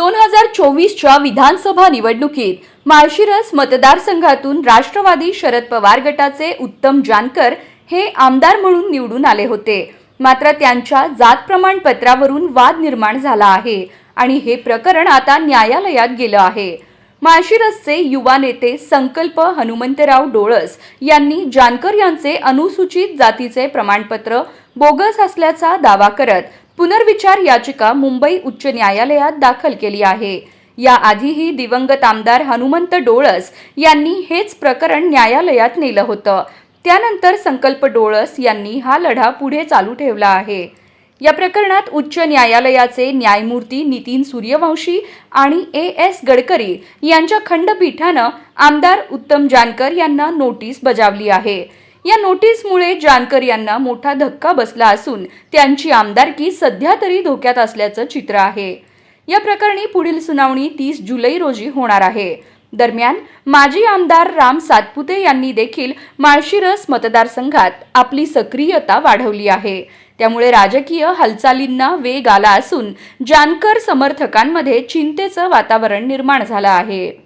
दोन हजार चोवीसच्या विधानसभा निवडणुकीत माळशिरस मतदारसंघातून राष्ट्रवादी शरद पवार गटाचे उत्तम जानकर हे आमदार म्हणून निवडून आले होते. मात्र त्यांच्या जात प्रमाणपत्रावरून वाद निर्माण झाला आहे आणि हे प्रकरण आता न्यायालयात गेलं आहे. माळशिरसचे युवा नेते संकल्प हनुमंतराव डोळस यांनी जानकर यांचे अनुसूचित जातीचे प्रमाणपत्र बोगस असल्याचा दावा करत पुनर्विचार याचिका मुंबई उच्च न्यायालयात दाखल केली आहे. याआधीही दिवंगत आमदार हनुमंत डोळस यांनी हेच प्रकरण न्यायालयात नेलं होतं. त्यानंतर संकल्प डोळस यांनी हा लढा पुढे चालू ठेवला आहे. या प्रकरणात उच्च न्यायालयाचे न्यायमूर्ती नितीन सूर्यवंशी आणि ए एस गडकरी यांच्या खंडपीठानं आमदार उत्तम जानकर यांना नोटीस बजावली आहे. या नोटीसमुळे जानकर यांना मोठा धक्का बसला असून त्यांची आमदारकी सध्या तरी धोक्यात असल्याचं चित्र आहे. या प्रकरणी पुढील सुनावणी तीस जुलै रोजी होणार आहे. दरम्यान माजी आमदार राम सातपुते यांनी देखील माळशिरस मतदारसंघात आपली सक्रियता वाढवली आहे. त्यामुळे राजकीय हालचालींना वेग आला असून जानकर समर्थकांमध्ये चिंतेचं वातावरण निर्माण झालं आहे.